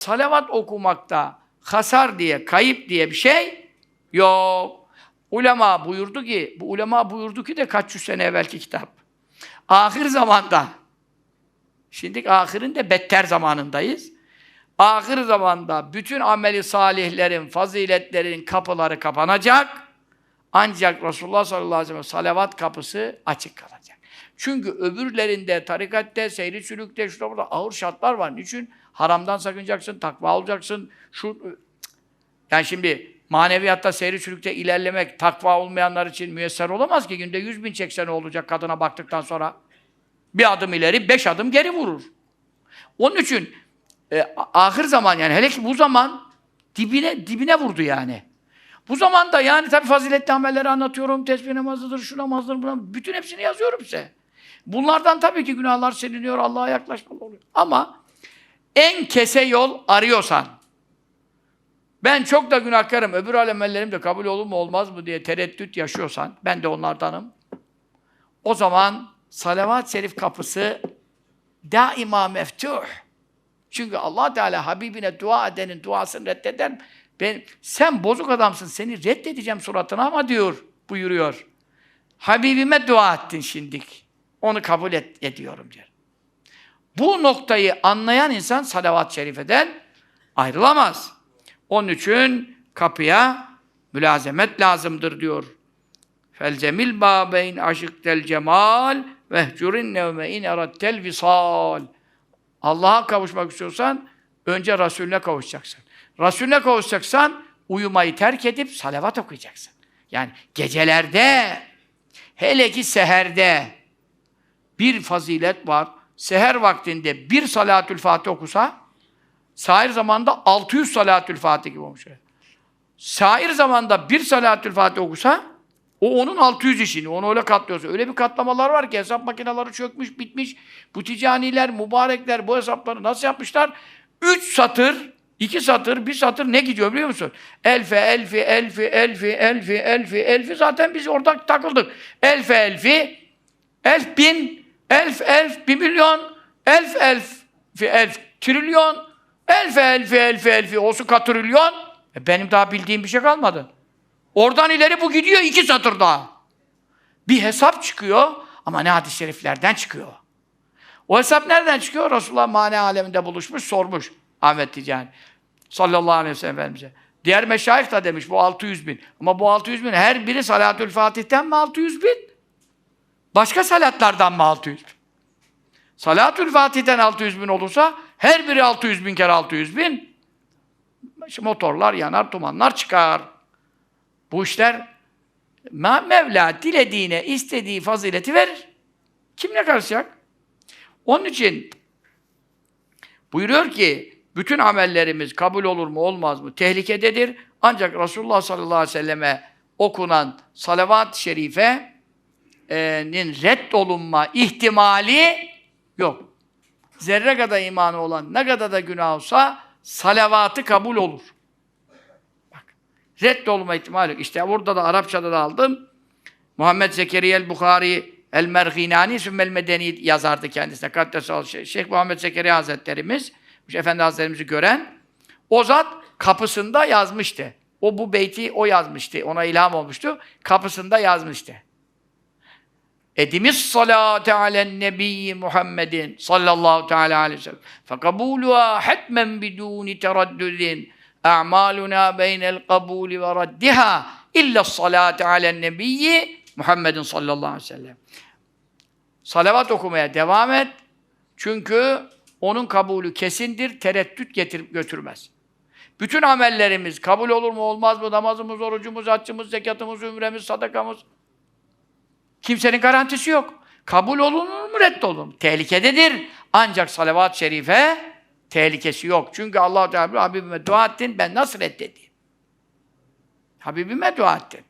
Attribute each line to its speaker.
Speaker 1: salavat okumakta hasar diye, kayıp diye bir şey yok. Ulema buyurdu ki, bu ulema buyurdu ki de kaç yüz sene evvelki kitap. Ahir zamanda, şimdi ahirin de better zamanındayız. Ahir zamanda bütün ameli salihlerin, faziletlerin kapıları kapanacak. Ancak Resulullah sallallahu aleyhi ve sellem salavat kapısı açık kalacak. Çünkü öbürlerinde, tarikatte, seyri sülükte, şurada burada ağır şartlar var. Niçin? Haramdan sakınacaksın, takva olacaksın. Şu, yani şimdi maneviyatta, seyri sülükte ilerlemek, takva olmayanlar için müyesser olamaz ki. Günde yüz bin çekse ne olacak kadına baktıktan sonra? Bir adım ileri, beş adım geri vurur. Onun için e, ahir zaman yani hele ki bu zaman dibine dibine vurdu yani. Bu zamanda yani tabii faziletli amelleri anlatıyorum. Tesbih namazıdır, şu namazdır, buna, bütün hepsini yazıyorum size. Bunlardan tabii ki günahlar siliniyor, Allah'a yaklaşmalı oluyor. Ama en kese yol arıyorsan, ben çok da günahkarım, öbür amellerim de kabul olur mu olmaz mı diye tereddüt yaşıyorsan, ben de onlardanım. O zaman salavat-ı şerif kapısı daima meftuh. Çünkü allah Teala Habibine dua edenin duasını reddeder. Ben, sen bozuk adamsın, seni reddedeceğim suratına ama diyor, buyuruyor. Habibime dua ettin şimdik. Onu kabul et, ediyorum diyor. Bu noktayı anlayan insan salavat-ı şerifeden ayrılamaz. Onun için kapıya mülazemet lazımdır diyor. Felcemil bâbeyn aşıktel cemal vehcurin nevme in erattel visal. Allah'a kavuşmak istiyorsan önce Resulüne kavuşacaksın. Resulüne kavuşacaksan uyumayı terk edip salavat okuyacaksın. Yani gecelerde hele ki seherde bir fazilet var. Seher vaktinde bir salatül fatih okusa sair zamanda 600 salatül fatih gibi olmuş. Sair zamanda bir salatül fatih okusa o onun 600 işini, onu öyle katlıyorsa. Öyle bir katlamalar var ki hesap makineleri çökmüş, bitmiş. Bu ticaniler, mübarekler bu hesapları nasıl yapmışlar? 3 satır, 2 satır, 1 satır ne gidiyor biliyor musun? Elfe, elfi, elfi, elfi, elfi, elfi, elfi. Zaten biz orada takıldık. Elfe, elfi, elf bin, elf, elf, bir milyon, elf, elf, fi, elf, trilyon, elfe, elfi, elfi, elfi, olsun katrilyon. E benim daha bildiğim bir şey kalmadı. Oradan ileri bu gidiyor iki satır daha. Bir hesap çıkıyor ama ne hadis-i şeriflerden çıkıyor. O hesap nereden çıkıyor? Resulullah mane aleminde buluşmuş, sormuş Ahmet Ticani. Sallallahu aleyhi ve sellem Efendimiz'e. Diğer meşayih da demiş bu 600 bin. Ama bu 600 bin her biri Salatül Fatih'ten mi 600 bin? Başka salatlardan mı 600 bin? Salatül Fatih'ten 600 bin olursa her biri 600 bin kere 600 bin. İşte motorlar yanar, dumanlar çıkar. Bu işler Mevla dilediğine istediği fazileti verir. Kim ne karışacak? Onun için buyuruyor ki bütün amellerimiz kabul olur mu olmaz mı tehlikededir. Ancak Resulullah sallallahu aleyhi ve selleme okunan salavat-ı şerife'nin reddolunma ihtimali yok. Zerre kadar imanı olan ne kadar da günah olsa salavatı kabul olur. Reddolma ihtimali yok. İşte burada da Arapçada da aldım. Muhammed Zekeriya el-Bukhari el-Merginani Sümmel Medeni yazardı kendisine. Kaddesal Şeyh, Şeyh Muhammed Zekeriya Hazretlerimiz, Efendi Hazretlerimizi gören, o zat kapısında yazmıştı. O bu beyti o yazmıştı. Ona ilham olmuştu. Kapısında yazmıştı. Edimiz salate alen nebiyyi Muhammedin sallallahu teala aleyhi ve sellem. Fekabuluha hatmen biduni teraddüdin. A'maluna beynel kabuli ve raddiha illa salate alen nebiyyi Muhammedin sallallahu aleyhi ve sellem. Salavat okumaya devam et. Çünkü onun kabulü kesindir, tereddüt getirip götürmez. Bütün amellerimiz kabul olur mu olmaz mı? Namazımız, orucumuz, haccımız, zekatımız, ümremiz, sadakamız. Kimsenin garantisi yok. Kabul olunur mu, reddolunur mu? Tehlikededir. Ancak salavat-ı şerife tehlikesi yok. Çünkü Allah Teala Habibime dua ettin, ben nasıl reddedeyim? Habibime dua ettin.